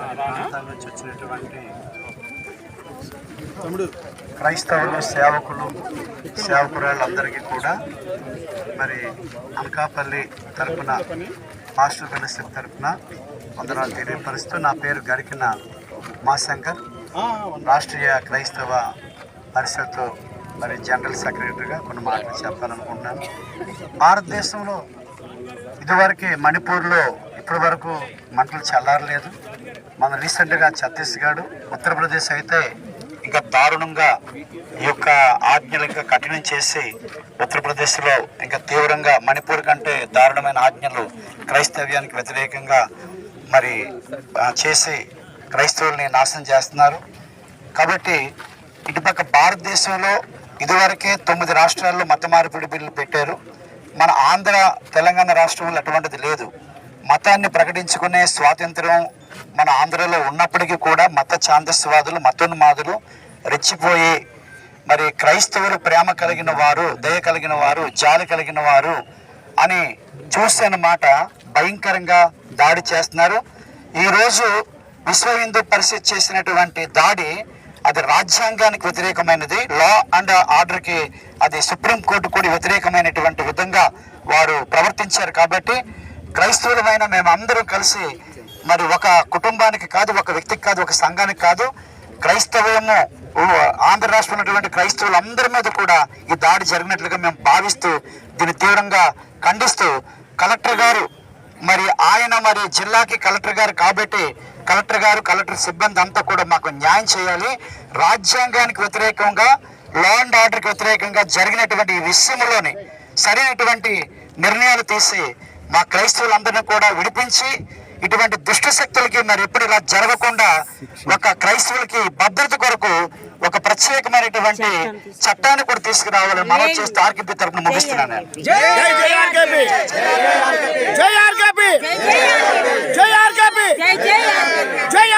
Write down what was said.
ప్రాంతాల నుంచి వచ్చినటువంటి క్రైస్తవులు సేవకులు సేవకురాళ్ళందరికీ కూడా మరి అనకాపల్లి తరపున మాస్టర్ ఫెలోషిప్ తరపున వందనాలు తెలియపరుస్తూ నా పేరు గరికిన మాశంకర్. రాష్ట్రీయ క్రైస్తవ పరిషత్ మరి జనరల్ సెక్రటరీగా కొన్ని మాటలు చెప్పాలనుకుంటున్నాను. భారతదేశంలో ఇదివరకే మణిపూర్లో ఇప్పటి వరకు మంటలు చల్లారలేదు. మన రీసెంట్గా ఛత్తీస్గఢ్ ఉత్తరప్రదేశ్ అయితే ఇంకా దారుణంగా ఈ యొక్క ఆజ్ఞలు ఇంకా కఠినం చేసి ఉత్తరప్రదేశ్లో ఇంకా తీవ్రంగా మణిపూర్ కంటే దారుణమైన ఆజ్ఞలు క్రైస్తవ్యానికి వ్యతిరేకంగా మరి చేసి క్రైస్తవుల్ని నాశనం చేస్తున్నారు. కాబట్టి ఇటుపక్క భారతదేశంలో ఇదివరకే తొమ్మిది రాష్ట్రాల్లో మత మార్పిడి బిల్లు పెట్టారు. మన ఆంధ్ర తెలంగాణ రాష్ట్రంలో అటువంటిది లేదు. మతాన్ని ప్రకటించుకునే స్వాతంత్రం మన ఆంధ్రలో ఉన్నప్పటికీ కూడా మత ఛాందస్వాదులు మతోన్మాదులు రెచ్చిపోయి మరి క్రైస్తవులు ప్రేమ కలిగిన వారు దయ కలిగిన వారు జాలి కలిగిన వారు అని చూస్తే అన్నమాట భయంకరంగా దాడి చేస్తున్నారు. ఈరోజు విశ్వ హిందూ పరిషత్ చేసినటువంటి దాడి అది రాజ్యాంగానికి వ్యతిరేకమైనది. లా అండ్ ఆర్డర్కి అది సుప్రీంకోర్టు కూడా వ్యతిరేకమైనటువంటి విధంగా వారు ప్రవర్తించారు కాబట్టి క్రైస్తవులమైన మేమందరూ కలిసి మరి ఒక కుటుంబానికి కాదు ఒక వ్యక్తికి కాదు ఒక సంఘానికి కాదు క్రైస్తవము ఆంధ్ర రాష్ట్రంలో ఉన్నటువంటి క్రైస్తవులందరి మీద కూడా ఈ దాడి జరిగినట్లుగా మేము భావిస్తూ దీన్ని తీవ్రంగా ఖండిస్తూ కలెక్టర్ గారు మరి ఆయన మరి జిల్లాకి కలెక్టర్ గారు కాబట్టి కలెక్టర్ గారు కలెక్టర్ సిబ్బంది అంతా కూడా మాకు న్యాయం చేయాలి. రాజ్యాంగానికి వ్యతిరేకంగా లా అండ్ ఆర్డర్కి వ్యతిరేకంగా జరిగినటువంటి ఈ విషయంలోని సరైనటువంటి నిర్ణయాలు తీసి మా క్రైస్తవులందరినీ కూడా విడిపించి ఇటువంటి దుష్ట శక్తులకి మరి ఎప్పుడు ఇలా జరగకుండా ఒక క్రైస్తవులకి భద్రత కొరకు ఒక ప్రత్యేకమైనటువంటి చట్టాన్ని కూడా తీసుకురావాలని మనం చూస్తే ఆర్కేపీ తరఫున ముగిస్తున్నాను జై జై